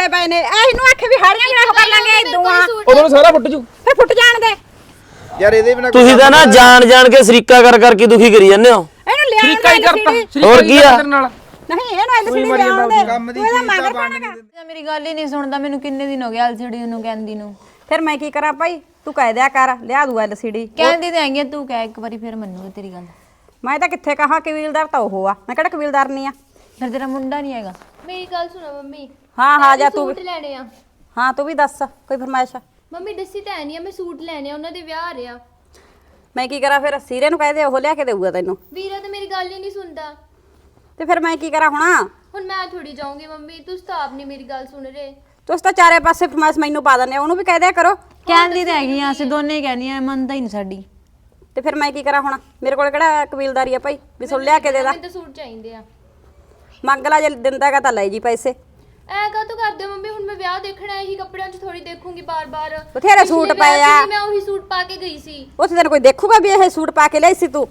ਕੱਪੜੇ ਪਏ ਨੇ। ਇਹ ਇਹਨੂੰ ਆਖੇ ਵੀ ਹਾੜੀਆਂ ਜਿਹੜਾ ਕਰ ਲਾਂਗੇ ਦੋਆਂ ਉਦੋਂ ਨੂੰ ਸਾਰਾ ਫੁੱਟ ਜੂ। ਫਿਰ ਫੁੱਟ ਜਾਣ ਦੇ। ਯਾਰ ਇਹਦੇ ਬਿਨਾ ਤੁਸੀਂ ਤਾਂ ਨਾ ਜਾਣ ਜਾਣ ਕੇ ਸਰੀਕਾ ਕਰ ਕਰਕੇ ਦੁਖੀ ਕਰੀ ਜਾਂਦੇ ਹੋ। ਇਹਨੂੰ ਲਿਆ ਸ਼ਰੀਕਾ ਹੀ ਕਰਤਾ। ਹੋਰ ਕੀ ਆ? ਨਹੀਂ ਇਹਨੂੰ ਐਲਸੀਡੀ ਲਿਆਉਣ ਦੇ। ਕੰਮ ਦੀ ਚੀਜ਼ ਤਾਂ ਬਣ ਤਾਂ ਮੇਰੀ ਗੱਲ ਹੀ ਨਹੀਂ ਸੁਣਦਾ ਮੈਨੂੰ ਕਿੰਨੇ ਦਿਨ ਹੋ ਗਏ ਐਲਸੀਡੀ ਨੂੰ ਕਹਿੰਦੀ ਨੂੰ। ਫਿਰ ਮੈਂ ਕੀ ਕਰਾਂ ਭਾਈ? ਤੂੰ ਕਹਿ ਦਿਆ ਕਰ ਲਿਆ ਦੂ ਐਲਸੀਡੀ ਕਹਿੰਦੀ ਤੇ ਆਈਆਂ ਤੂੰ ਕਹਿ ਇੱਕ ਵਾਰੀ ਫਿਰ ਮੰਨੂਗੀ ਤੇਰੀ ਗੱਲ। ਮੈਂ ਤਾਂ ਕਿੱਥੇ ਕਹਾ ਕਬੀਲਦਾਰ ਤਾਂ ਉਹ ਆ। ਮੈਂ ਕਿਹੜਾ ਕਬੀਲਦਾਰ ਨਹੀਂ ਆ? ਫਿਰ ਤੇਰਾ ਮੁੰਡਾ ਨਹੀਂ ਹੈਗਾ। ਮੇਰੀ ਗੱਲ ਸੁਣੋ ਮੰਮੀ ਹਾਂ ਹਾਂ ਜਾ ਤੂੰ ਸੂਟ ਵੀ- ਲੈਣੇ ਆ। ਹਾਂ ਤੂੰ ਵੀ ਦੱਸ ਕੋਈ ਫਰਮਾਇਸ਼? ਆ? ਮੰਮੀ ਦੱਸੀ ਤਾਂ ਹੈ ਨਹੀਂ ਆ ਮੈਂ ਸੂਟ ਲੈਣੇ ਆ ਉਹਨਾਂ ਦੇ ਵਿਆਹ ਆ ਰਿਹਾ ਮੈਂ ਕੀ ਕਰਾਂ ਫਿਰ? ਸੀਰੇ ਨੂੰ ਕਹਿ ਦੇ ਉਹ ਲਿਆ ਕੇ ਦੇਊਗਾ ਤੈਨੂੰ। ਵੀਰਾ ਤਾਂ ਮੇਰੀ ਗੱਲ ਹੀ ਨਹੀਂ ਸੁਣਦਾ। ਤੇ ਫਿਰ ਮੈਂ ਕੀ ਕਰਾਂ ਹੁਣ? ਹੁਣ ਮੈਂ ਥੋੜੀ ਜਾਊਂਗੀ ਮੰਮੀ ਤੁਸੀਂ ਤਾਂ ਆਪ ਨਹੀਂ ਮੇਰੀ ਗੱਲ ਸੁਣ ਰਹੇ। ਤੁਸੀਂ ਤਾਂ ਚਾਰੇ ਪਾਸੇ ਫਰਮਾਇਸ਼ ਮੈਨੂੰ ਪਾ ਦਿੰਦੇ ਆ ਉਹਨੂੰ ਵੀ ਕਹਿ ਦਿਆ ਕਰੋ। ਕਹਿੰਦੀ ਤੇ ਹੈਗੀਆਂ ਅਸੀਂ ਦੋਨੇ ਹੀ ਕਹਿੰਦੀਆਂ ਮੰਨਦਾ ਹੀ ਨਹੀਂ ਸਾਡੀ। ਤੇ ਫਿਰ ਮੈਂ ਕੀ ਕਰਾਂ ਹੁਣ? ਮੇਰੇ ਕੋਲ ਕਿਹੜਾ ਕਬੀਲਦਾਰੀ ਆ ਭਾਈ? ਵੀ ਸੁਣ ਲਿਆ ਕੇ ਦੇ ਦਾ। ਮੈਨੂੰ ਤਾਂ ਸੂਟ ਚਾਹੀਦੇ ਆ। ਮੰਗ ਲਾ ਜੇ ਦਿੰਦਾਗਾ ਤਾਂ ਲੈ ਜੀ ਪੈਸੇ। ਐ ਕਾ ਤੂੰ ਕਰਦੇ ਹੋ ਮੰਮੀ? ਹੁਣ ਮੈਂ ਵਿਆਹ ਦੇਖਣਾ ਇਹੀ ਕੱਪੜਿਆਂ 'ਚ ਥੋੜੀ ਦੇਖੂੰਗੀ ਬਾਰ-ਬਾਰ। ਬਥੇਰੇ ਸੂਟ ਪਏ ਆ। ਮੈਂ ਉਹੀ ਸੂਟ ਪਾ ਕੇ ਗਈ ਸੀ। ਉੱਥੇ ਤੈਨੂੰ ਕੋਈ ਦੇਖੂਗਾ ਵੀ ਇਹ ਸੂਟ ਪਾ ਕੇ ਲਈ ਸੀ ਤੂੰ?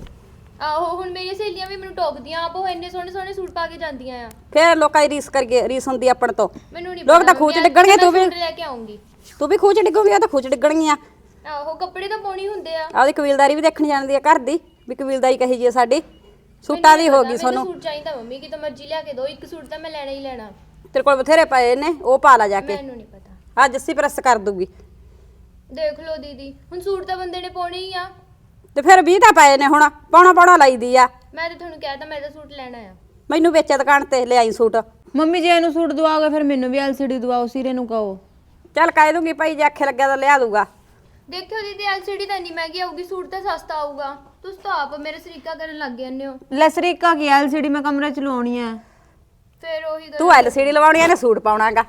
ਆਹੋ ਹੁਣ ਮੇਰੀਆਂ ਸਹੇਲੀਆਂ ਵੀ ਮੈਨੂੰ ਟੋਕਦੀਆਂ ਆਪ ਉਹ ਇੰਨੇ ਸੋਹਣੇ ਸੋਹਣੇ ਸੂਟ ਪਾ ਕੇ ਜਾਂਦੀਆਂ ਆ। ਫਿਰ ਲੋਕਾਂ ਦੀ ਰੀਸ ਕਰਕੇ ਰੀਸ ਹੁੰਦੀ ਆ ਆਪਣ ਤੋਂ। ਮੈਨੂੰ ਨਹੀਂ ਲੋਕ ਤਾਂ ਖੂਚ ਡਿੱਗਣਗੇ ਤੂੰ ਵੀ। ਲੈ ਕੇ ਆਉਂਗੀ। ਤੂੰ ਵੀ ਖੂਚ ਡਿੱਗੂਗੀ ਉਹ ਤਾਂ ਖੂਚ ਡਿੱਗਣਗੀਆਂ। ਆਹੋ ਕੱਪੜੇ ਤਾਂ ਪਾਉਣੀ ਹੁੰਦੇ ਆ। ਆਪਦੀ ਕਬੀਲਦਾਰੀ ਵੀ ਦੇਖਣੀ ਜਾਂਦੀ ਆ ਘਰ ਦੀ ਵੀ ਕਬੀਲਦਾਰੀ ਕਹੀ ਜੀ ਆ ਸਾਡੀ। ਸੂਟਾਂ ਦੀ ਹੋ ਗਈ ਮੈਨੂੰ ਸੋਨੂੰ ਸੂਟ ਚਾਹੀਦਾ ਮੰਮੀ ਕਿਤੋਂ ਮਰਜ਼ੀ ਲਿਆ ਕੇ ਦਿਓ ਇੱਕ ਸੂਟ ਤਾਂ ਮੈਂ ਲੈਣਾ ਹੀ ਲੈਣਾ। ਤੇਰੇ ਕੋਲ ਬਥੇਰੇ ਪਏ ਨੇ ਉਹ ਪਾ ਲਾ ਜਾ ਕੇ। ਮੈਨੂੰ ਨਹੀਂ ਪਤਾ। ਆ ਜੱਸੀ ਪ੍ਰੈਸ ਕਰ ਦੂਗੀ। ਦੇਖ ਲਓ ਦੀਦੀ ਹੁਣ ਸੂਟ ਤਾਂ ਬੰਦੇ ਨੇ ਪਾਉਣੇ ਹੀ ਆ। ਤੇ ਫਿਰ 20 ਤਾਂ ਪਏ ਨੇ ਹੁਣ ਪਾਉਣਾ ਪਾਉਣਾ ਲਾਈਦੀ ਆ। ਮੈਂ ਤਾਂ ਤੁਹਾਨੂੰ ਕਹਿਤਾ ਮੈਂ ਤਾਂ ਸੂਟ ਲੈਣਾ ਆ। ਮੈਨੂੰ ਵੇਚਿਆ ਦੁਕਾਨ ਤੇ ਲਿਆਈ ਸੂਟ। ਮੰਮੀ ਜੇ ਇਹਨੂੰ ਸੂਟ ਦਵਾਓਗੇ ਫਿਰ ਮੈਨੂੰ ਵੀ ਐਲਸੀਡੀ ਦਵਾਓ ਸਿਰੇ ਨੂੰ ਕਹੋ। ਚੱਲ ਕਹਿ ਦੂੰਗੀ ਭਾਈ ਜੇ ਆਖੇ ਲੱਗਿਆ ਤਾਂ ਲਿਆ ਦੂਗਾ। ਦੇਖਿਓ ਦੀਦੀ ਐਲਸੀਡੀ ਤਾਂ ਨਹੀਂ ਮਹਿੰਗੀ ਆਊਗੀ ਸੂਟ ਤਾਂ ਸਸਤਾ ਆਊਗਾ। ਤੁਸੀਂ ਤਾਂ ਆਪ ਮੇਰੇ ਸਰੀਕਾ ਕਰਨ ਲੱਗ ਜਾਂਦੇ ਹੋ। ਲੈ ਸਰੀਕਾ ਕੀ ਐਲਸੀਡੀ ਮੈਂ ਕਮਰੇ ਚ ਲਵਾਉਣੀ ਹੈ ਫਿਰ ਉਹੀ ਗੱਲ। ਤੂੰ ਐਲਸੀਡੀ ਲਵਾਉਣੀ ਆ ਨੇ ਸੂਟ ਪਾਉਣਾਗਾ?